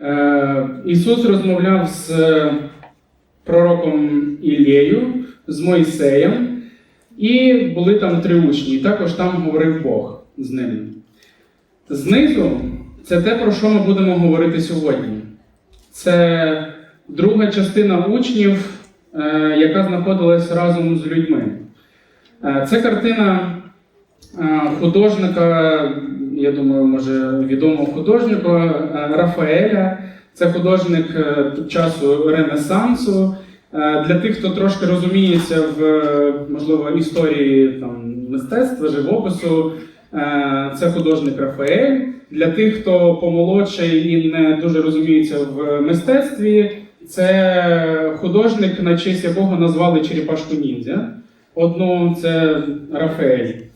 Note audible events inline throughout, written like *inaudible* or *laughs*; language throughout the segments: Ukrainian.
Е, Ісус розмовляв з пророком Іллею, з Мойсеєм, і були там три учні, і також там говорив Бог з ними. Знизу це те, про що ми будемо говорити сьогодні. Це друга частина учнів, е, яка знаходилась разом з людьми. Е, Це картина е, художника, я думаю, може відомого художника е, Рафаеля. Це художник е, часу Ренесансу. Е, Для тих, хто трошки розуміється в можливо історії там, мистецтва, живопису, це художник Рафаель. Для тих, хто помолодший і не дуже розуміється в мистецтві, це художник, на честь якого назвали Черепашку Ніндзя. Одну це Рафаель.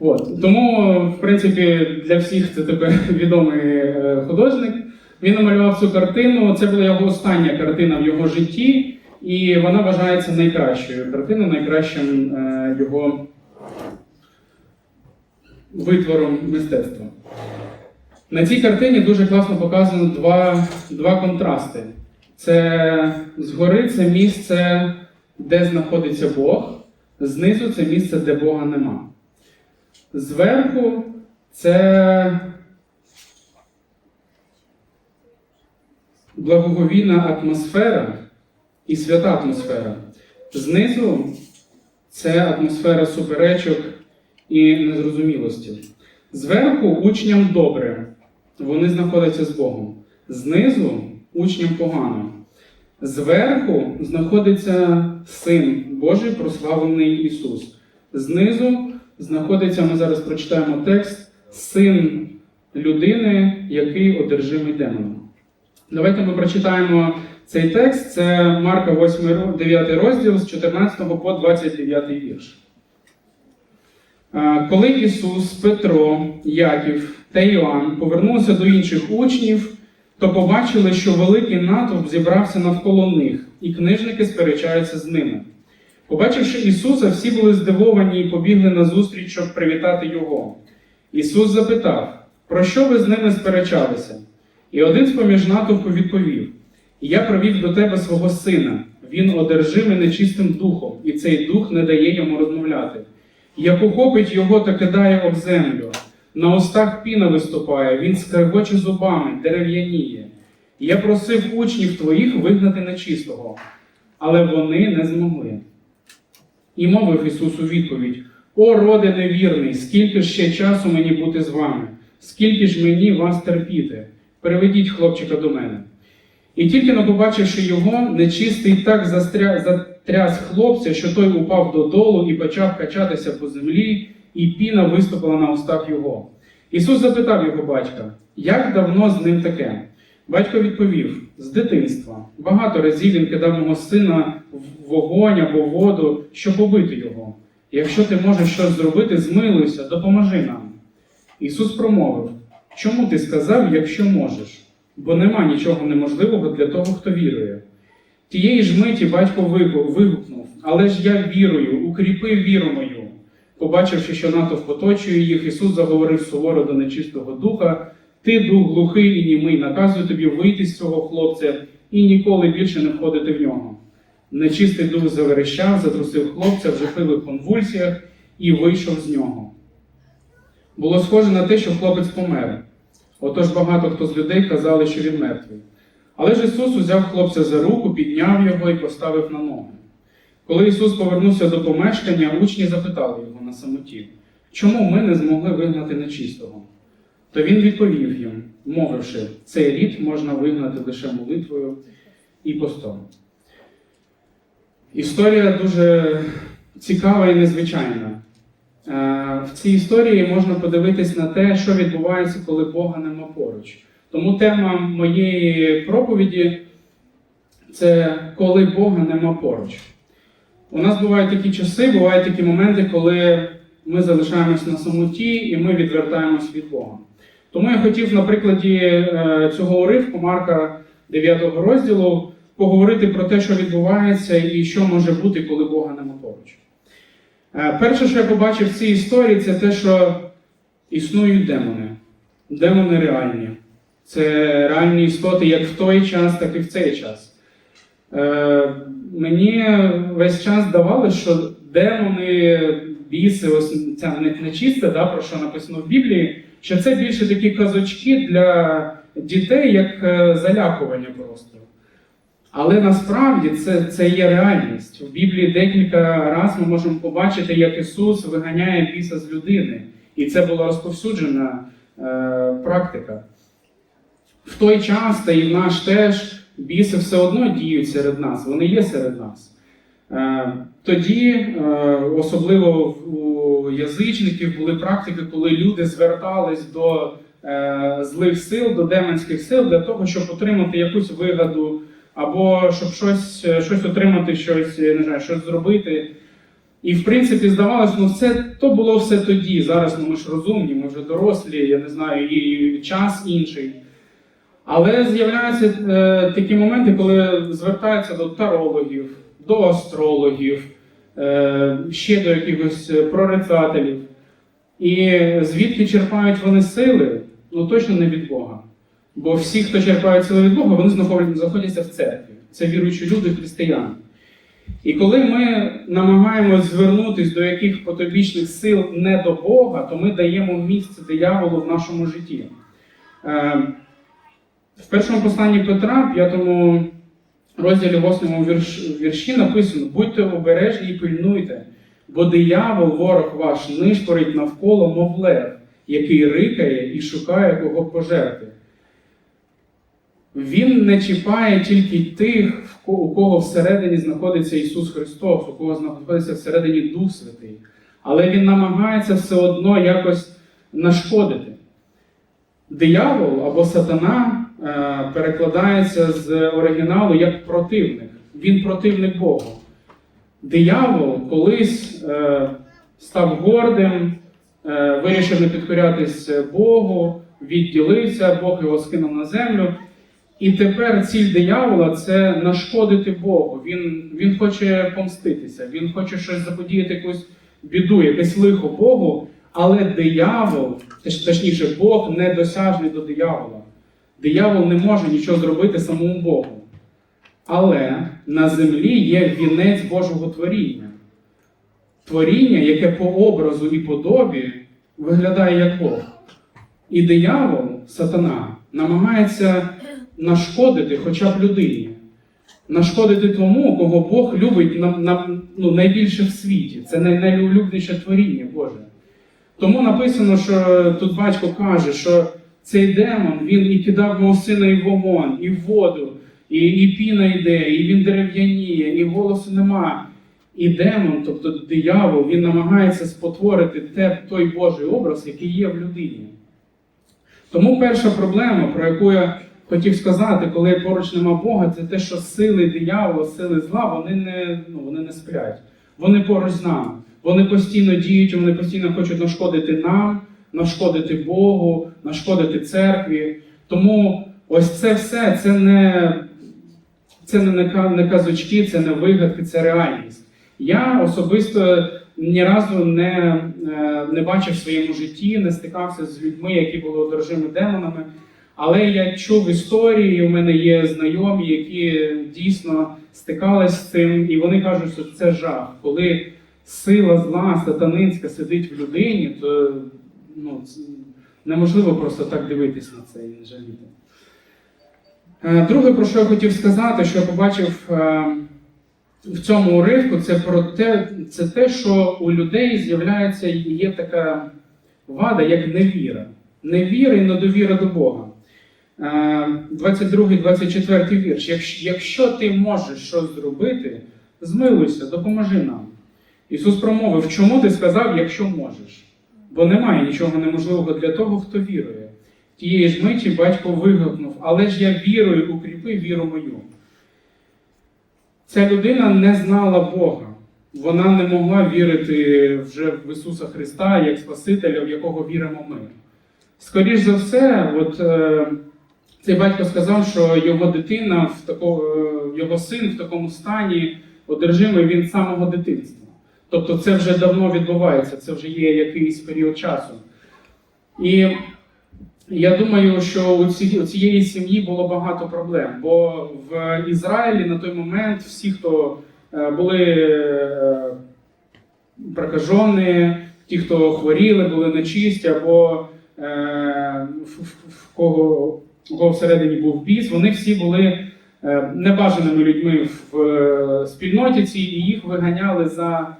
От. Тому, в принципі, для всіх це тепер *laughs* відомий е, художник. Він намалював цю картину. Це була його остання картина в його житті, і вона вважається найкращою картиною, найкращим е, його витвором мистецтва. На цій картині дуже класно показано два, два контрасти. Це згори це місце, де знаходиться Бог, знизу це місце, де Бога нема. Зверху це благоговійна атмосфера і свята атмосфера. Знизу це атмосфера суперечок і незрозумілості. Зверху учням добре, вони знаходяться з Богом. Знизу учням погано. Зверху знаходиться Син Божий, прославлений Ісус. Знизу знаходиться, ми зараз прочитаємо текст, син людини, який одержимий демоном. Давайте ми прочитаємо цей текст. Це Марка 8, 9 розділ з 14 по 29 вірш. Е, Коли Ісус, Петро, Яків та Іоанн повернулися до інших учнів, то побачили, що великий натовп зібрався навколо них, і книжники сперечаються з ними. Побачивши Ісуса, всі були здивовані і побігли на зустріч, щоб привітати Його. Ісус запитав, про що ви з ними сперечалися? І один з поміж натовпу відповів: Я привів до тебе свого сина, він одержимий нечистим духом, і цей дух не дає йому розмовляти. Як ухопить його та кидає об землю. На устах піна виступає, він скрегоче зубами, дерев'яніє. Я просив учнів твоїх вигнати нечистого, але вони не змогли. І мовив Ісус у відповідь: О, роде невірний, скільки ж ще часу мені бути з вами, скільки ж мені вас терпіти? Переведіть хлопчика до мене. І тільки но побачивши його, нечистий так застря... затряс хлопця, що той упав додолу і почав качатися по землі, і піна виступила на устах його. Ісус запитав його батька, як давно з ним таке? Батько відповів: з дитинства. Багато разів він кидав мого сина в вогонь або в воду, щоб побити його. Якщо ти можеш щось зробити, змилуйся, допоможи нам. Ісус промовив: Чому ти сказав, якщо можеш? Бо нема нічого неможливого для того, хто вірує. Тієї ж миті батько вигукнув, але ж я вірую, укріпи віру мою. Побачивши, що натовп оточує їх, Ісус заговорив суворо до нечистого духа: Ти, дух глухий і німий, наказую тобі вийти з цього хлопця і ніколи більше не входити в нього. Нечистий дух заверещав, затрусив хлопця в жахливих конвульсіях і вийшов з нього. Було схоже на те, що хлопець помер. Отож багато хто з людей казали, що він мертвий. Але ж Ісус узяв хлопця за руку, підняв його і поставив на ноги. Коли Ісус повернувся до помешкання, учні запитали його на самоті, чому ми не змогли вигнати нечистого? То він відповів їм, мовивши, цей рід можна вигнати лише молитвою і постом. Історія дуже цікава і незвичайна. Е, В цій історії можна подивитись на те, що відбувається, коли Бога нема поруч. Тому тема моєї проповіді це коли Бога нема поруч. У нас бувають такі часи, бувають такі моменти, коли ми залишаємось на самоті і ми відвертаємось від Бога. Тому я хотів на прикладі е, цього уривку Марка 9 розділу поговорити про те, що відбувається і що може бути, коли Бога нема поруч. Е, Перше, що я побачив в цій історії, це те, що існують демони. Демони реальні. Це реальні істоти як в той час, так і в цей час. Е, мені весь час здавалося, що демони, біси, ось ця не- да, про що написано в Біблії, що це більше такі казочки для дітей, як е, залякування просто. Але насправді це, це є реальність. У Біблії декілька разів ми можемо побачити, як Ісус виганяє біса з людини. І це була розповсюджена е, практика. В той час, та і в наш теж, біси все одно діють серед нас, вони є серед нас. Е, тоді, е, особливо в- язичників, були практики, коли люди звертались до е, злих сил, до демонських сил для того, щоб отримати якусь вигаду, або щоб щось, е, щось отримати, щось, не знаю, щось зробити. І в принципі здавалось, ну це то було все тоді. Зараз ну, ми ж розумні, ми вже дорослі, я не знаю, і час інший. Але з'являються е, такі моменти, коли звертаються до тарологів, до астрологів, ще до якихось прорицателів. І звідки черпають вони сили, ну точно не від Бога. Бо всі, хто черпають сили від Бога, вони знаходяться в церкві. Це віруючі люди, християни. І коли ми намагаємось звернутися до яких потобічних сил не до Бога, то ми даємо місце дияволу в нашому житті. Е, в першому посланні Петра, п'ятому розділі, восьмому вірш, вірші написано: будьте обережні і пильнуйте, бо диявол, ворог ваш, нишпорить навколо, мов лев, який рикає і шукає кого пожерти. Він не чіпає тільки тих, у кого всередині знаходиться Ісус Христос, у кого знаходиться всередині Дух Святий. Але Він намагається все одно якось нашкодити. Диявол або сатана перекладається з оригіналу як противник. Він противник Богу. Диявол колись е, став гордим, е, вирішив не підкорятись Богу, відділився, Бог його скинув на землю. І тепер ціль диявола це нашкодити Богу. Він, він хоче помститися, він хоче щось заподіяти, якусь біду, якесь лихо Богу. Але диявол, точніше, Бог недосяжний до диявола. Диявол не може нічого зробити самому Богу. Але на землі є вінець Божого творіння. Творіння, яке по образу і подобі виглядає як Бог. І диявол, сатана, намагається нашкодити хоча б людині. Нашкодити тому, кого Бог любить на, на, ну, найбільше в світі. Це най, найулюбленіше творіння Боже. Тому написано, що тут батько каже, що цей демон він і кидав мого сина і в вогонь, і в воду, і, і піна йде, і він дерев'яніє, і голосу нема. І демон, тобто диявол, він намагається спотворити те, той Божий образ, який є в людині. Тому перша проблема, про яку я хотів сказати, коли поруч нема Бога, це те, що сили диявола, сили зла, вони не, ну, вони не сплять. Вони поруч з нами. Вони постійно діють, вони постійно хочуть нашкодити нам, нашкодити Богу, нашкодити церкві. Тому ось це все це не, це не, казочки, це не вигадки, це реальність. Я особисто ні разу не, е, не бачив в своєму житті, не стикався з людьми, які були одержими демонами. Але я чув історії, у мене є знайомі, які дійсно стикалися з цим, і вони кажуть, що це жах. Коли сила зла, сатанинська сидить в людині, то ну, неможливо просто так дивитись на це і не жаліти. Е, Друге, про що я хотів сказати, що я побачив е, в цьому уривку, це про те, це те, що у людей з'являється є така вада, як невіра. Невіра і недовіра до Бога. Е, 22-24 вірш. Якщо ти можеш щось зробити, змилуйся, допоможи нам. Ісус промовив, чому ти сказав, якщо можеш? Бо немає нічого неможливого для того, хто вірує. Тієї ж миті батько вигукнув, але ж я вірую, укріпи віру мою. Ця людина не знала Бога. Вона не могла вірити вже в Ісуса Христа як Спасителя, в якого віримо ми. Скоріш за все, от, е, цей батько сказав, що його дитина, в тако, е, його син в такому стані одержимий він з самого дитинства. Тобто це вже давно відбувається, це вже є якийсь період часу. І Я думаю, що у ці- у цієї сім'ї було багато проблем, бо в Ізраїлі на той момент всі, хто е, були е, прокажені, ті, хто хворіли, були нечисті, або е, в, кого, у кого всередині був біс, вони всі були небажаними людьми в спільноті цій, і їх виганяли за,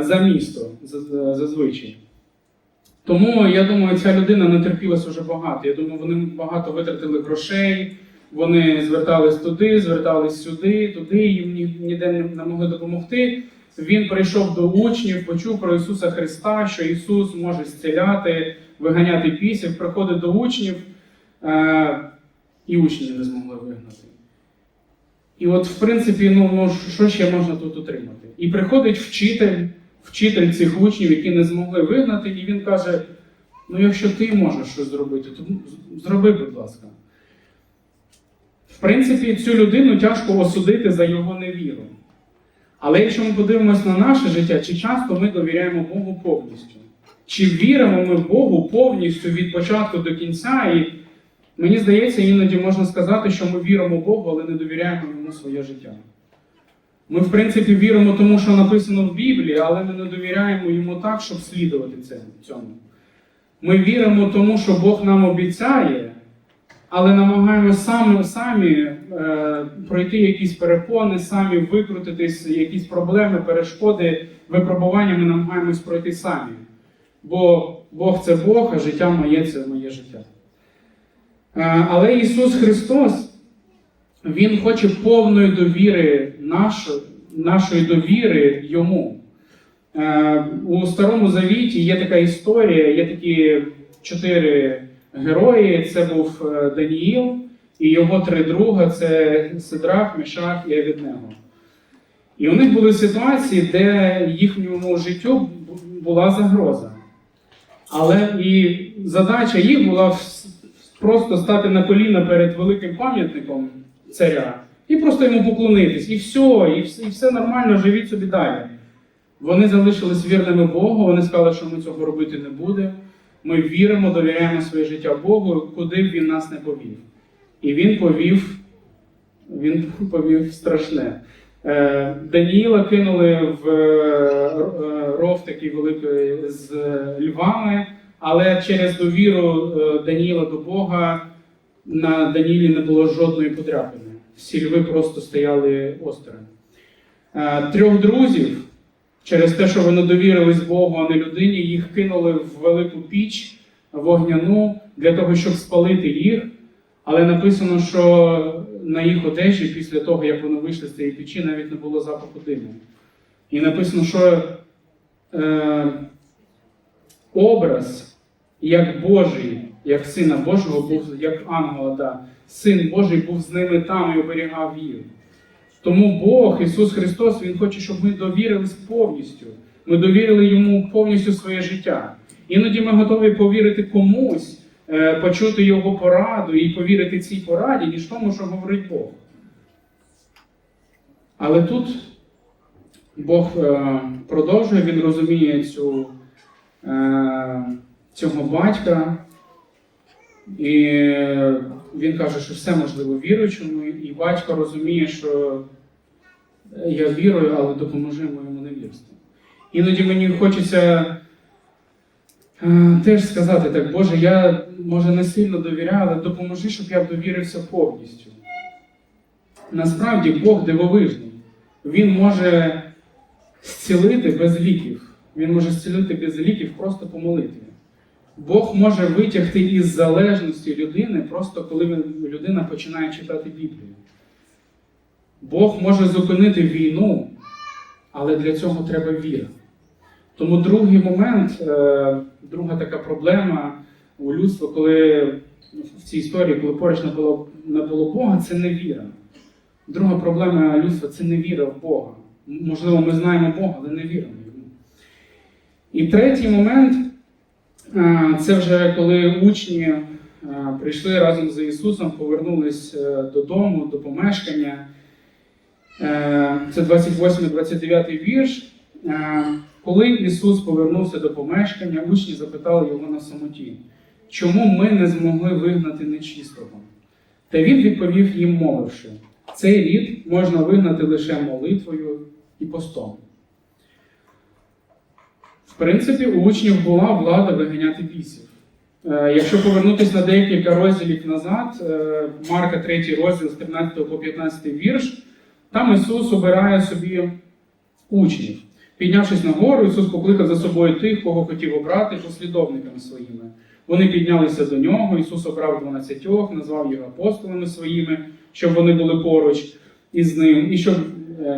за місто за- зазвичай. Тому я думаю, ця людина натерпілась уже багато. Я думаю, вони багато витратили грошей, вони звертались туди, звертались сюди, туди, їм ні- ніде не могли допомогти. Він прийшов до учнів, почув про Ісуса Христа, що Ісус може зціляти, виганяти пісів, приходить до учнів, е- і учні не змогли вигнати. І от, в принципі, ну, ну що ще можна тут отримати? І приходить вчитель, вчитель цих учнів, які не змогли вигнати, і він каже: ну, якщо ти можеш щось зробити, то зроби, будь ласка. В принципі, цю людину тяжко осудити за його невіру. Але якщо ми подивимося на наше життя, чи часто ми довіряємо Богу повністю? Чи віримо ми Богу повністю від початку до кінця? І мені здається, іноді можна сказати, що ми віримо Богу, але не довіряємо йому своє життя. Ми, в принципі, віримо тому, що написано в Біблії, але ми не довіряємо йому так, щоб слідувати цьому. Ми віримо тому, що Бог нам обіцяє, але намагаємося самі, самі е, пройти якісь перепони, самі викрутитись, якісь проблеми, перешкоди, випробування ми намагаємось пройти самі. Бо Бог це Бог, а життя моє це моє життя. Е, але Ісус Христос, Він хоче повної довіри нашої, нашої довіри Йому. Е, У Старому Завіті є така історія, є такі чотири герої. Це був е, Даніїл і його три друга це Сидрах, Мішах і Авіднего. І у них були ситуації, де їхньому життю була загроза. Але і задача їх була просто стати на коліна перед великим пам'ятником царя і просто йому поклонитись. І все, і все, і все нормально, живіть собі далі. Вони залишились вірними Богу, вони сказали, що ми цього робити не будемо. Ми віримо, довіряємо своє життя Богу, куди б він нас не повів. І він повів, він *laughs* повів страшне. Е, Даніїла кинули в е, ров такий великий з львами, але через довіру е, Даніїла до Бога на Даніїлі не було жодної подряпини. Всі льви просто стояли осторонь. Е, Трьох друзів через те, що вони довірились Богу, а не людині, їх кинули в велику піч вогняну для того, щоб спалити їх. Але написано, що на їх одежі після того, як вони вийшли з цієї печі, навіть не було запаху диму. І написано, що е, образ як Божий, як Сина Божого, як ангела, да, Син Божий був з ними там і оберігав їх. Тому Бог, Ісус Христос, Він хоче, щоб ми довірились повністю. Ми довірили Йому повністю своє життя. Іноді ми готові повірити комусь, е, почути Його пораду і повірити цій пораді, ніж тому, що говорить Бог. Але тут Бог е, продовжує, Він розуміє цю, е, цього батька, і він каже, що все можливо віруючому, і батько розуміє, що я вірую, але допоможи моєму невірству. Іноді мені хочеться е, теж сказати так, Боже, я може не сильно довіряю, але допоможи, щоб я довірився повністю. Насправді Бог дивовижний. Він може зцілити без ліків. Він може зцілити без ліків просто по молитві. Бог може витягти із залежності людини просто коли людина починає читати Біблію. Бог може зупинити війну, але для цього треба віра. Тому другий момент, е, друга така проблема у людства, коли в цій історії, коли поруч не було, не було Бога, це не віра. Друга проблема людства це не віра в Бога. Можливо, ми знаємо Бога, але не віримо йому. І третій момент це вже коли учні е, прийшли разом з Ісусом, повернулись е, додому, до помешкання. Е, Це 28-29 вірш. Е, Коли Ісус повернувся до помешкання, учні запитали його на самоті, чому ми не змогли вигнати нечистого? Та він відповів їм, мовивши: цей рід можна вигнати лише молитвою і постом. В принципі, у учнів була влада виганяти бісів. Е, Якщо повернутися на декілька розділів назад, е, Марка 3 розділ з 13 по 15 вірш, там Ісус обирає собі учнів. Піднявшись на гору, Ісус покликав за собою тих, кого хотів обрати послідовниками своїми. Вони піднялися до нього, Ісус обрав дванадцятьох, назвав їх апостолами своїми, щоб вони були поруч із ним, і щоб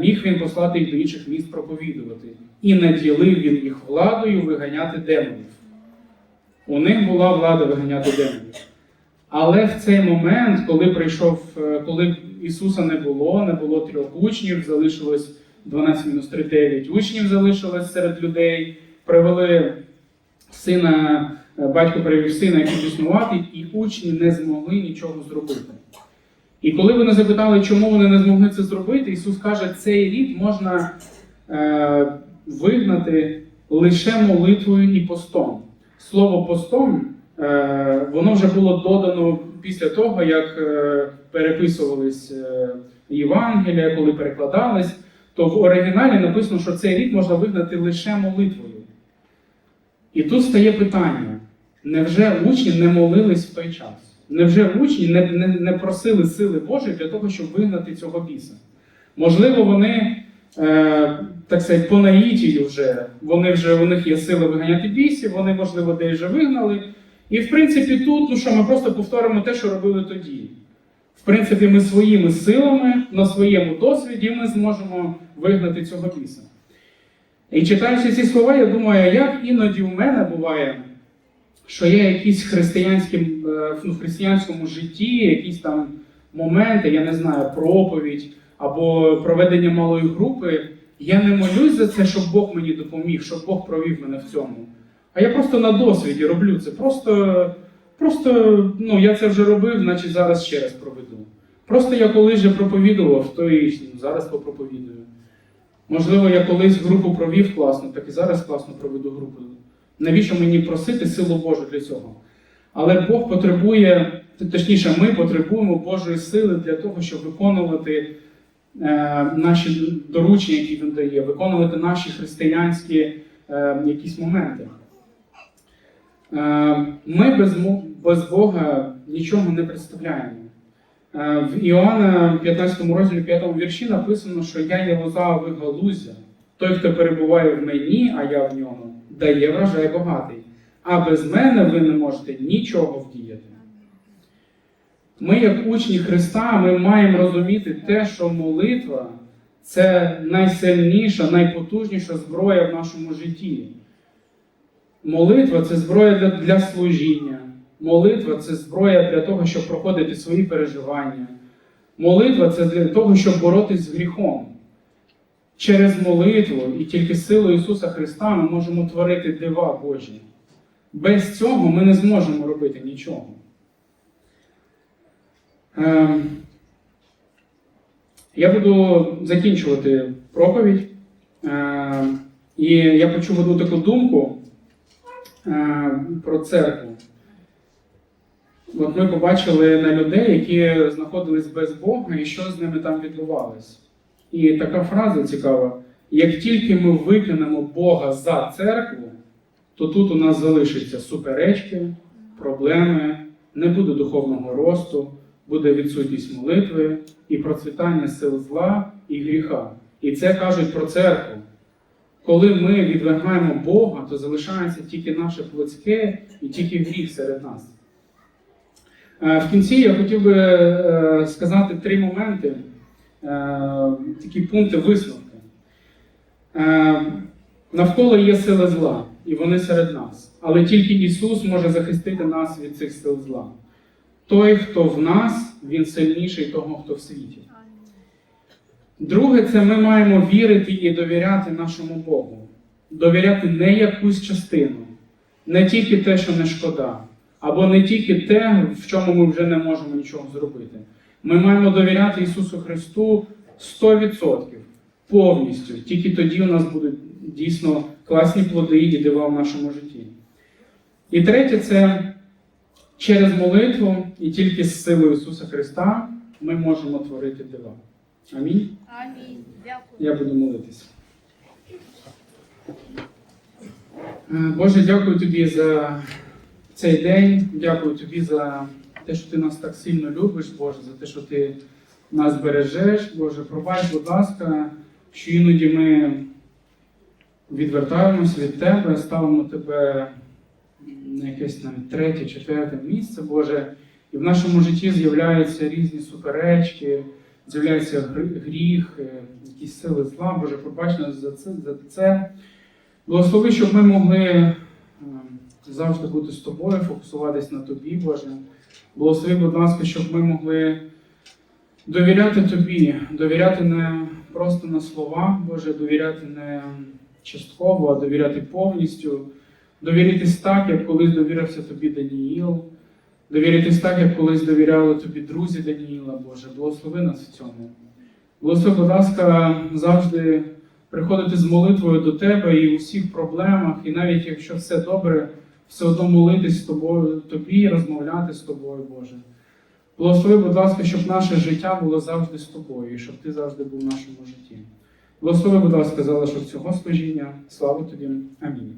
міг він послати їх до інших міст проповідувати. І наділив він їх владою виганяти демонів. У них була влада виганяти демонів. Але в цей момент, коли прийшов, е, коли Ісуса не було, не було трьох учнів, залишилось 12 мінус 3, 9 учнів залишилось серед людей, привели сина, е, батько привів сина, який існувати, і учні не змогли нічого зробити. І коли вони запитали, чому вони не змогли це зробити, Ісус каже, цей рід можна е, вигнати лише молитвою і постом. Слово постом е, воно вже було додано після того, як е, переписувались е, Євангелія, коли перекладались, то в оригіналі написано, що цей рід можна вигнати лише молитвою. І тут стає питання: невже учні не молились в той час? Невже учні не, не, не просили сили Божої для того, щоб вигнати цього біса? Можливо, вони, е, так сказати, по наїтію вже, вони вже у них є сили виганяти бісів, вони, можливо, десь вже вигнали. І в принципі, тут, ну що, ми просто повторимо те, що робили тоді. В принципі, ми своїми силами, на своєму досвіді ми зможемо вигнати цього біса. І читаючи ці слова, я думаю, як іноді у мене буває, що є якісь християнські, е, ну, в християнському житті, якісь там моменти, я не знаю, проповідь або проведення малої групи. Я не молюсь за це, щоб Бог мені допоміг, щоб Бог провів мене в цьому. А я просто на досвіді роблю це. Просто, просто ну, я це вже робив, значить зараз ще раз проведу. Просто я колись вже проповідував, то і зараз попроповідую. Можливо, я колись групу провів класно, так і зараз класно проведу групу. Навіщо мені просити силу Божу для цього? Але Бог потребує, точніше, ми потребуємо Божої сили для того, щоб виконувати е, наші доручення, які він дає, виконувати наші християнські е, якісь моменти. Е, ми без, без Бога нічого не представляємо. В Іоанна 15 розділі 5 вірші написано, що я є лоза, а ви галузя. Той, хто перебуває в мені, а я в ньому, дає врожай багатий. А без мене ви не можете нічого вдіяти. Ми, як учні Христа, ми маємо розуміти те, що молитва це найсильніша, найпотужніша зброя в нашому житті. Молитва це зброя для, для служіння. Молитва це зброя для того, щоб проходити свої переживання. Молитва це для того, щоб боротись з гріхом. Через молитву і тільки силою Ісуса Христа ми можемо творити дива Божі. Без цього ми не зможемо робити нічого. Ем, Я буду закінчувати проповідь. Ем, І я почув одну таку думку е, про церкву. От ми побачили на людей, які знаходились без Бога, і що з ними там відбувалось. І така фраза цікава: як тільки ми викинемо Бога за церкву, то тут у нас залишаться суперечки, проблеми, не буде духовного росту, буде відсутність молитви і процвітання сил зла і гріха. І це кажуть про церкву. Коли ми відвергаємо Бога, то залишається тільки наше плотське і тільки гріх серед нас. Е, В кінці я хотів би е, сказати три моменти, такі пункти висновки. Е, Навколо є сили зла, і вони серед нас. Але тільки Ісус може захистити нас від цих сил зла. Той, хто в нас, він сильніший того, хто в світі. Друге, це ми маємо вірити і довіряти нашому Богу. Довіряти не якусь частину, не тільки те, що не шкода, або не тільки те, в чому ми вже не можемо нічого зробити. Ми маємо довіряти Ісусу Христу 100%, повністю. Тільки тоді у нас будуть дійсно класні плоди і дива в нашому житті. І третє це через молитву і тільки з силою Ісуса Христа ми можемо творити дива. Амінь. Амінь. Дякую. Я буду молитися. Е, Боже, дякую тобі за цей день. Дякую тобі за те, що ти нас так сильно любиш, Боже, за те, що ти нас бережеш. Боже, пробач, будь ласка, що іноді ми відвертаємося від тебе, ставимо тебе на якесь навіть третє, четверте місце, Боже. І в нашому житті з'являються різні суперечки, з'являється гріх, якісь сили зла, Боже, пробач нас за це, за це. Благослови, щоб ми могли е, завжди бути з тобою, фокусуватись на тобі, Боже. Благослови, будь ласка, щоб ми могли довіряти тобі, довіряти не просто на слова, Боже, довіряти не частково, а довіряти повністю, довіритись так, як колись довірився тобі Даніїл. Довіритись так, як колись довіряли тобі друзі Даніїла, Боже, благослови нас в цьому. Благослови, будь ласка, завжди приходити з молитвою до тебе і у всіх проблемах, і навіть якщо все добре, все одно молитись тобою, тобі, розмовляти з тобою, Боже. Благослови, будь ласка, щоб наше життя було завжди з тобою, і щоб ти завжди був в нашому житті. Благослови, будь ласка, залишок цього служіння. Слава тобі. Амінь.